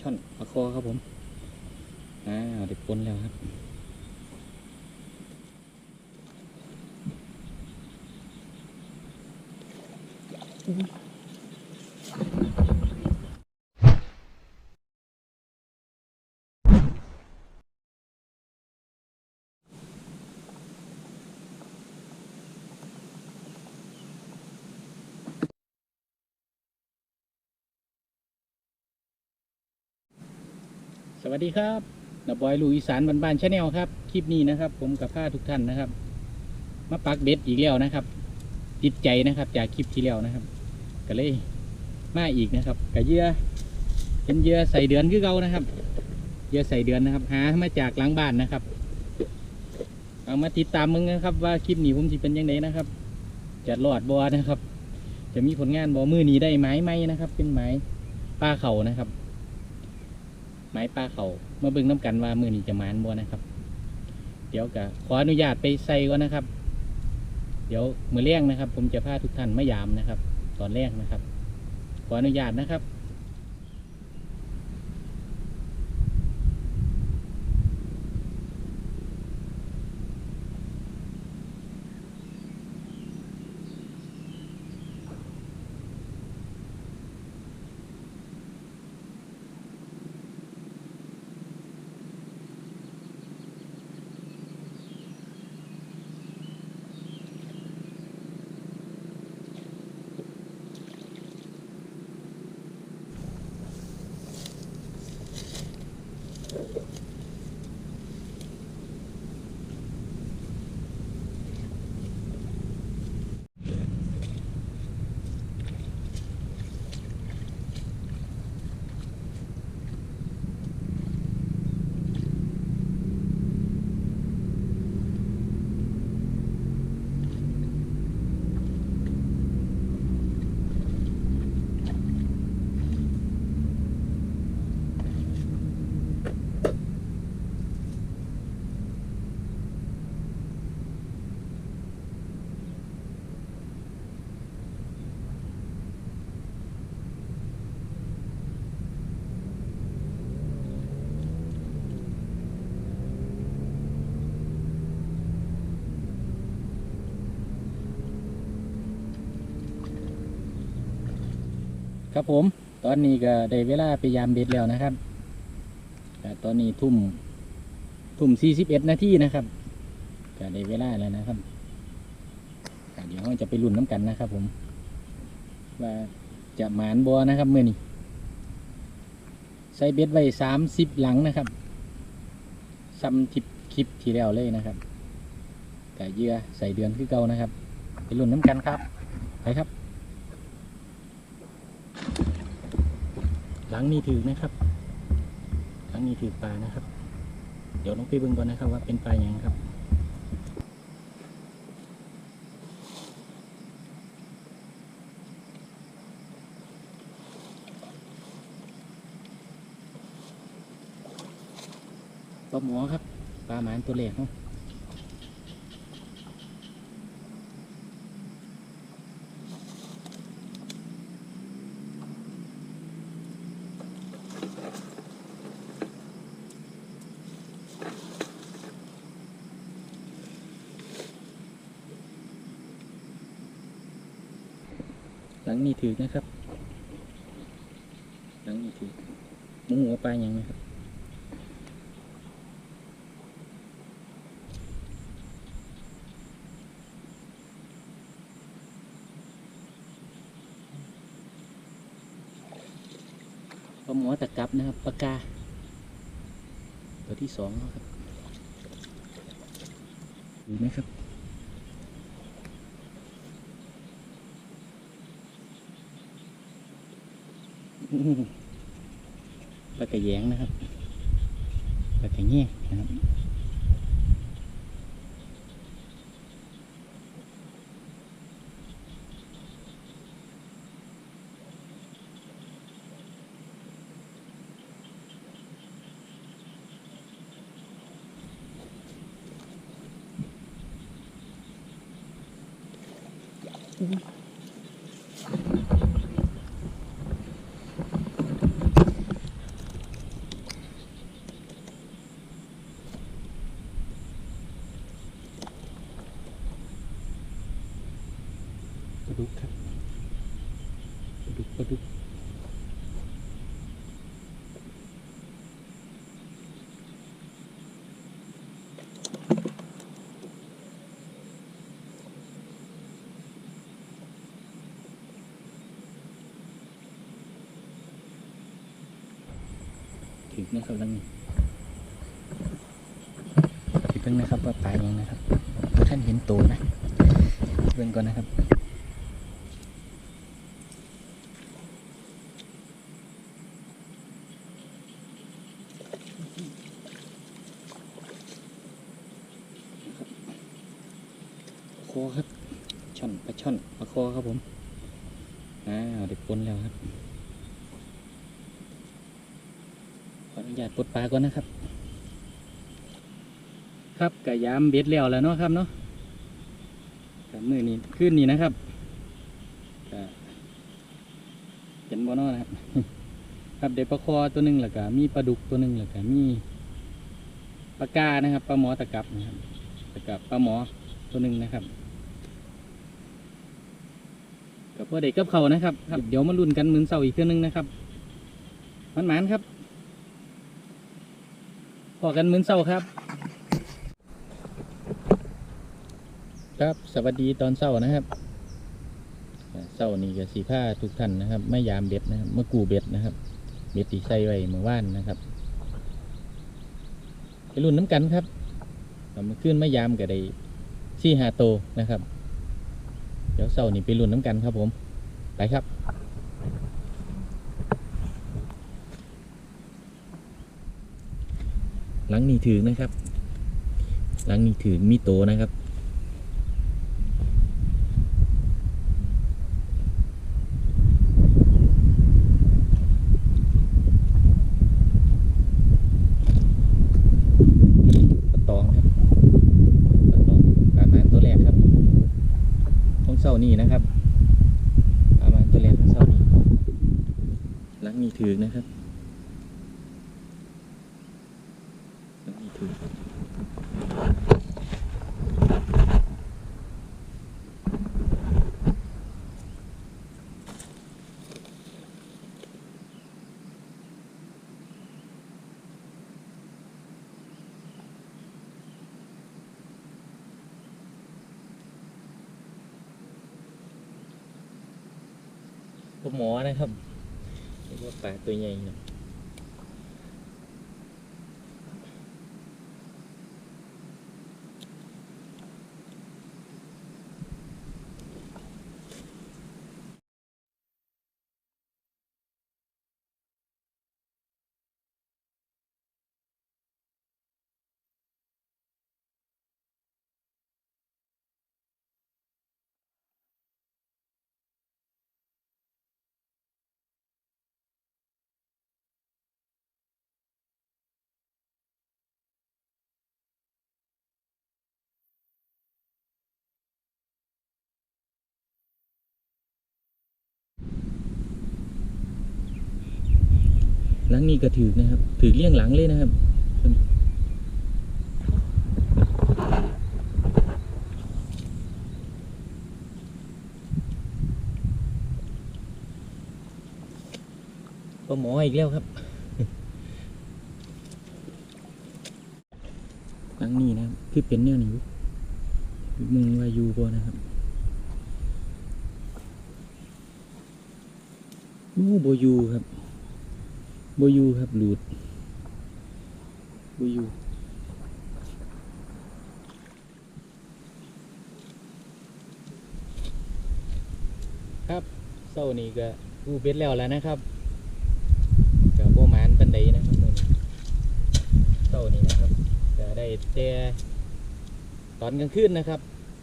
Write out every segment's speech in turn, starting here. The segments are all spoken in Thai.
ช่อนปลาคอครับผม อ้าวเด็กปนแล้วครับ อืม วัสดีครับนับบอยลูอีสานบ้านๆชาแนลครับ คลิปนี้นะครับ ผมกับผ้าทุกท่านนะครับ มาปักเบ็ดอีกแล้วนะครับ ติดใจนะครับ จากคลิปที่แล้วนะครับ ก็เลยมาอีกนะครับกับเยื่อเป็นเยื่อใส่เดือนคือเก่านะครับเยื่อใส่เดือนนะครับ หามาจากหลังบ้านนะครับเอามาติดตามมึงนะครับ ว่าคลิปนี้ผมจะเป็นยังไงนะครับจะรอดบอนะครับ จะมีผลงานบอมือนี้ได้ไหมไหมนะครับ เป็นไหมป้าเข่านะครับ ไม้ป้าเขามาเบิ่งน้ำกันว่ามือนี้จะมานบ่นะครับ เดี๋ยวกะขออนุญาตไปใส่ก่อนนะครับ เดี๋ยวมือเลี้ยงนะครับ ผมจะพาทุกท่านมายามนะครับ ตอนแรกนะครับ ขออนุญาตนะครับ ครับผม ตอนนี้ก็ได้เวลาไปยามเบ็ดแล้วนะครับแต่ตอนนี้ทุ่มทุ่มสี่สิบเอ็ดนาทีนะครับก็ได้เวลาแล้วนะครับเดี๋ยวเราจะไปรุ่นน้ำกันนะครับ ผม ว่าจะหมานบัวนะครับเมื่อนี้ใส่เบ็ดไว้สามสิบหลังนะครับซ้ำทิปคลิปที่แล้วเลยนะครับกะเยื่อใส่เดือนคือเก่านะครับ ไปรุ่นน้ำกันครับไปครับ หลังนี้ถือนะครับ หลังนี้ถือปลานะครับ เดี๋ยวลองไปเบิ่งก่อนนะครับว่าเป็นปลาอย่างครับปลาหมอครับ ปลาหมานตัวเล็กเนาะ ลังนี้ถือนะครับ หลังนี้ถือหมูหัวปลาอย่างนะครับปลาหมอตะกับนะครับปลากาตัวที่สองครับดูไหมครับ อื้อหือ ปลากระแยงนะครับปลากระแง่นะครับค ลาดุกครับปลาดุกปลาดุกถึงนะครับแล้วนี่ถึงนะครับว่าปลายยังนะครับเพราะท่านเห็นโตวนะเบิ่งก่อนนะครับ คอครับ ช่อนปลาช่อนปลาคอครับผมอ้าวเด็กปนแล้วครับ ขออนุญาตปลดปลาก่อนนะครับ ครับกะยามเบ็ดแล้วแล้วเนาะครับเนาะกับมือนี้ขึ้นนี่นะครับเห็นบ่เนาะนะครับ ครับเด็กปลาคอตัวหนึ่งแล้วก็มีปลาดุกตัวหนึ่งแล้วก็มีปลากานะครับปลาหมอตะกับนะครับตะกับปลาหมอตัวหนึ่งนะครับ กับพ่อเด็กกับเขานะครับครับ เดี๋ยวมาลุ้นกันมือเสาร์อีกเทื่อนึงนะครับมันหมานๆครับพอกันมือเสาร์ครับ ครับสวัสดีตอนเสาร์นะครับเสาร์นี้ก็สีผ้าทุกท่านนะครับไม่ยามเบ็ดนะครับเมื่อกูเบ็ดนะครับ เบ็ดที่ใส่ไว้เมื่อวานนะครับไปรุ่นน้ำกันครับเอามาขึ้นไม่ยามก็ได้ซี่หาโตนะครับ เดี๋ยวเสาร์นี้ไปลุ้นน้ำกันครับผม ไปครับ หลังนี้ถือนะครับ หลังนี้ถือมีโตนะครับ ปลาตองครับปลาตองปลาหมาตัวแรกครับ ของเสานี่นะครับปลาหมาตัวแรกของเสานี่หลังนี้ ถือนะครับมีถือปลาหมอนะครับ เรียกว่ หญ่นะหลังนี้ก็ถือนะครับ ถือเลี่ยงหลังเลยนะครับปลาหมออีกแล้วครับ หลังนี้นะครับคือเป็นเนี่ยนี่มึงว่าอยู่บ่นะครับอู้โบอยูครับ บอยูครับหลุดโบอยูครับเส้านี้ก็อูเบ็ดแล้วแล้วนะครับกับโบหมานปันไดนะครับมื้อนี้เต้านี้นะครับก็ได้แต่ตอนกลางคืนนะครับ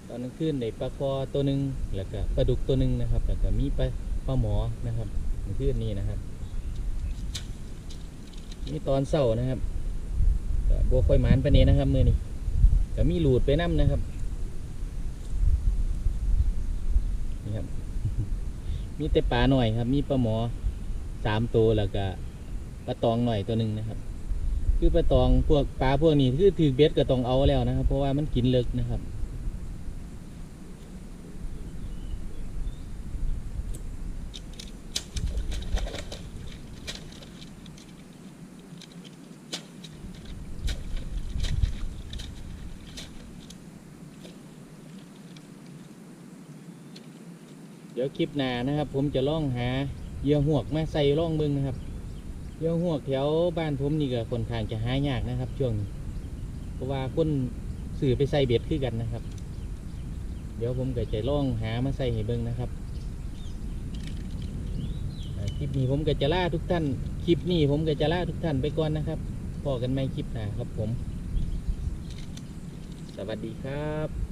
ตอนกลางคืนได้ปลาคอตัวหนึ่งแล้วก็ปลาดุกตัวหนึ่งนะครับ แล้วก็มีปลาปลาหมอนะครับกลางคืนนี้นะครับ มีตอนเศร้านะครับก็โบค่อยหมานปานนี้นะครับมือนี้ก็มีหลูดไปน้ำนะครับนี่ครับ มีแต่ปลาหน่อยครับ มีปลาหมอสามตัวแล้วก็ปลาตองหน่อยตัวหนึ่งนะครับ คือปลาตองพวกปลาพวกนี้คือถือเบ็ดก็ต้องเอาแล้วนะครับ เพราะว่ามันกินเลิกนะครับ ดี๋ยวคลิปหน้านะครับ ผมจะล่องหาเยื่อหวกมาใส่ล่องเบิ้งนะครับเยื่อหวกแถวบ้านผมนี่ก็ค่อนข้างจะหายากนะครับ ช่วงเพราะว่าคนสื่อไปใส่เบ็ดคือกันนะครับ เดี๋ยวผมก็จะล่องหามาใส่ให้เบิ้งนะครับคลิปนี้ผมก็จะล่าทุกท่าน คลิปนี้ผมก็จะล่าทุกท่านไปก่อนนะครับพอกันไหมคลิปหน้าครับผม สวัสดีครับ